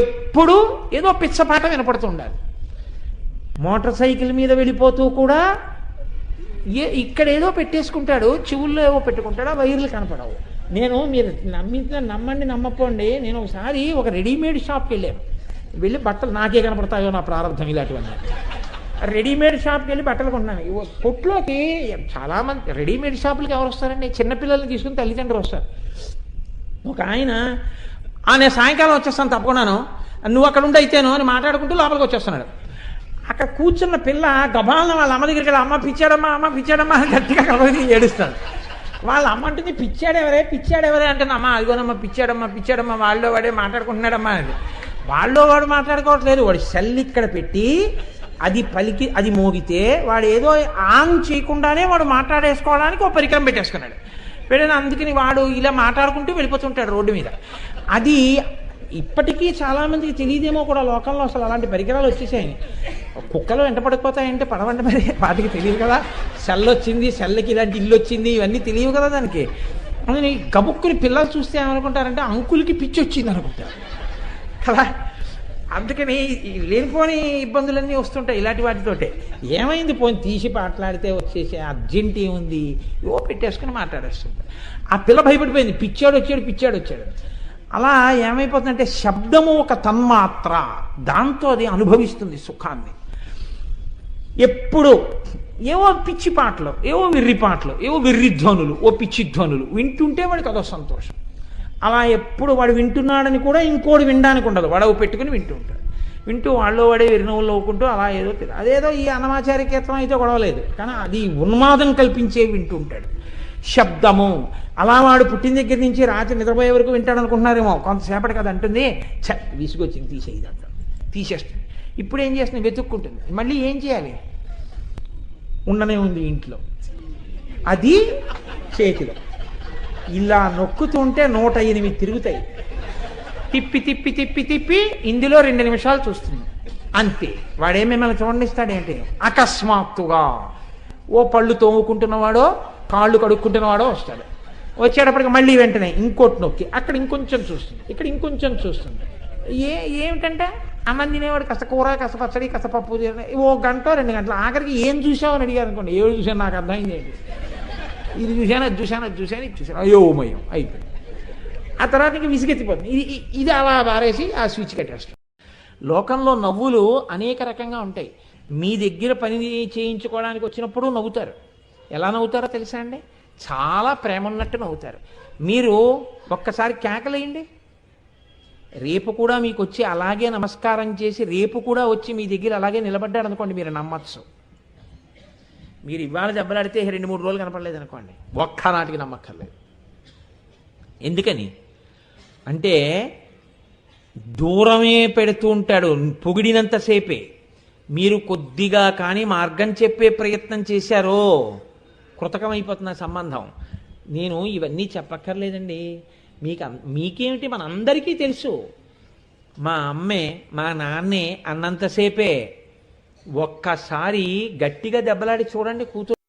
ఎప్పుడూ ఏదో పిచ్చపాట వినపడుతూ ఉండాలి మోటార్ సైకిల్ మీద వెళ్ళిపోతూ కూడా ఏ ఇక్కడ ఏదో పెట్టేసుకుంటాడు చెవుల్లో ఏవో పెట్టుకుంటాడు ఆ వైర్లు కనపడవు. నేను మీరు నమ్మితే నమ్మండి నమ్మపోండి నేను ఒకసారి ఒక రెడీమేడ్ షాప్కి వెళ్ళాను. వెళ్ళి బట్టలు నాకే కనపడతాయో నా ప్రారంభం ఇలాంటివన్నీ. రెడీమేడ్ షాప్కి వెళ్ళి బట్టలు కొన్నాను కొట్లోకి చాలామంది రెడీమేడ్ షాపులకి ఎవరు వస్తారండి? చిన్నపిల్లల్ని తీసుకుని తల్లిదండ్రులు వస్తారు. ఒక ఆయన "ఆ, నేను సాయంకాలం వచ్చేస్తాను తప్పకున్నాను నువ్వు అక్కడ ఉండి అని మాట్లాడుకుంటూ లోపలికి వచ్చేస్తున్నాడు. అక్కడ కూర్చున్న పిల్ల గబాలన వాళ్ళ అమ్మ దగ్గరికి వెళ్ళి అమ్మ పిచ్చాడమ్మా అమ్మ పిచ్చాడమ్మా అని గట్టిగా కలవది ఏడుస్తాడు. వాళ్ళ అమ్మ అంటుంది పిచ్చాడెవరే పిచ్చాడెవరే? అంటుంది అమ్మ అదిగోనమ్మా పిచ్చాడమ్మా పిచ్చాడమ్మా వాళ్ళో వాడే మాట్లాడుకుంటున్నాడమ్మా అని. వాళ్ళో వాడు మాట్లాడుకోవట్లేదు వాడు సెల్ ఇక్కడ పెట్టి అది పలికి అది మోగితే వాడు ఏదో ఆన్ చేయకుండానే వాడు మాట్లాడేసుకోవడానికి ఒక పరికరం పెట్టేసుకున్నాడు. వెళ్ళిన అందుకని వాడు ఇలా మాట్లాడుకుంటూ వెళ్ళిపోతుంటాడు రోడ్డు మీద. అది ఇప్పటికీ చాలామందికి తెలియదేమో కూడా లోకంలో అసలు అలాంటి పరికరాలు వచ్చేసాయి. కుక్కలు వెంట పడిపోతాయంటే పడవంట మరి వాటికి తెలియదు కదా. సెల్ వచ్చింది సెల్కి ఇలాంటి ఇల్లు వచ్చింది ఇవన్నీ తెలియవు కదా దానికి. అందుకని గబుక్కుని పిల్లలు చూస్తే ఏమనుకుంటారంటే అంకులకి పిచ్చి వచ్చింది అనుకుంటారు. కదా? అందుకని లేనిపోని ఇబ్బందులన్నీ వస్తుంటాయి ఇలాంటి వాటితోటే. ఏమైంది పోని తీసి మాట్లాడితే వచ్చేసి అర్జెంట్ ఏముంది? ఏవో పెట్టేసుకుని మాట్లాడేస్తుంటారు ఆ పిల్ల భయపడిపోయింది. పిచ్చాడు వచ్చాడు పిచ్చాడు వచ్చాడు. అలా ఏమైపోతుందంటే శబ్దము ఒక తన్మాత్ర. దాంతో అది అనుభవిస్తుంది సుఖాన్ని. ఎప్పుడు ఏవో పిచ్చి పాటలు ఏవో విర్రి పాటలు ఏవో విర్రి ధ్వనులు ఓ పిచ్చి ధ్వనులు వింటుంటే వాడికి అదో సంతోషం. అలా ఎప్పుడు వాడు వింటున్నాడని కూడా ఇంకోటి వినడానికి ఉండదు. వాడవు పెట్టుకుని వింటూ ఉంటాడు. వింటూ వాళ్ళు వాడే విరినవులు నవ్వుకుంటూ అలా ఏదో అదేదో ఈ అన్నమాచార్య అయితే గొడవలేదు. కానీ అది ఉన్మాదం కల్పించే వింటూ ఉంటాడు. శబ్దము. అలా వాడు పుట్టిన దగ్గర నుంచి రాత్రి నిద్రపోయే వరకు వింటాడు అనుకుంటున్నారేమో కొంతసేపటికి అది అంటుంది. చ విసుగొచ్చింది తీసేది అంటాడు. తీసేస్తుంది ఇప్పుడు ఏం చేస్తుంది వెతుక్కుంటుంది. మళ్ళీ ఏం చేయాలి? ఉండనే ఉంది ఇంట్లో. అది చేతిలో. ఇలా నొక్కుతుంటే నూట ఎనిమిది తిరుగుతాయి. తిప్పి తిప్పి తిప్పి తిప్పి ఇందులో రెండు నిమిషాలు చూస్తుంది. అంతే. వాడే మిమ్మల్ని చూడనిస్తాడేంటి? అకస్మాత్తుగా ఓ పళ్ళు తోముకుంటున్నవాడో కాళ్ళు కడుక్కుంటున్నవాడో వస్తాడు. వచ్చేటప్పటికి మళ్ళీ వెంటనే ఇంకోటి నొక్కి. అక్కడ ఇంకొంచెం చూస్తుంది. ఇక్కడ ఇంకొంచెం చూస్తుంది. ఏ ఏమిటంటే? అన్నం తినేవాడు కాస్త కూర కాస్త పచ్చడి కాస్త పప్పు ఓ గంట రెండు గంటలు. ఆఖరికి ఏం చూసావు అని అడిగారు అనుకోండి ఏడు చూసాను నాకు అర్థమైంది ఏంటి? ఇది చూశాను? అది చూశాను? అది చూశాను? ఇది చూశాను అయోమయం అయిపోయింది. ఆ తర్వాత ఇంక విసిగెత్తిపోతుంది. ఇది ఇది అలా బారేసి ఆ స్విచ్ కట్టేస్తాం లోకంలో నవ్వులు అనేక రకంగా ఉంటాయి. మీ దగ్గర పని చేయించుకోవడానికి వచ్చినప్పుడు నవ్వుతారు. ఎలా నవ్వుతారో తెలుసా అండి? చాలా ప్రేమ ఉన్నట్టు నవ్వుతారు. మీరు ఒక్కసారి కేకలేయండి. రేపు కూడా మీకు వచ్చి అలాగే నమస్కారం చేసి రేపు కూడా వచ్చి మీ దగ్గర అలాగే నిలబడ్డాడు అనుకోండి మీరు నమ్మచ్చు. మీరు ఇవాళ దెబ్బలాడితే రెండు మూడు రోజులు కనపడలేదు అనుకోండి. ఒక్క నాటికి నమ్మక్కర్లేదు. ఎందుకని? అంటే దూరమే పెడుతూ ఉంటాడు పొగిడినంతసేపే మీరు కొద్దిగా కానీ మార్గం చెప్పే ప్రయత్నం చేశారో కృతకమైపోతున్న సంబంధం. నేను ఇవన్నీ చెప్పక్కర్లేదండి. మీకు మీకేమిటి మన అందరికీ తెలుసు. మా అమ్మే మా నాన్నే అన్నంతసేపే ఒక్కసారి గట్టిగా దెబ్బలాడి చూడండి కూతురు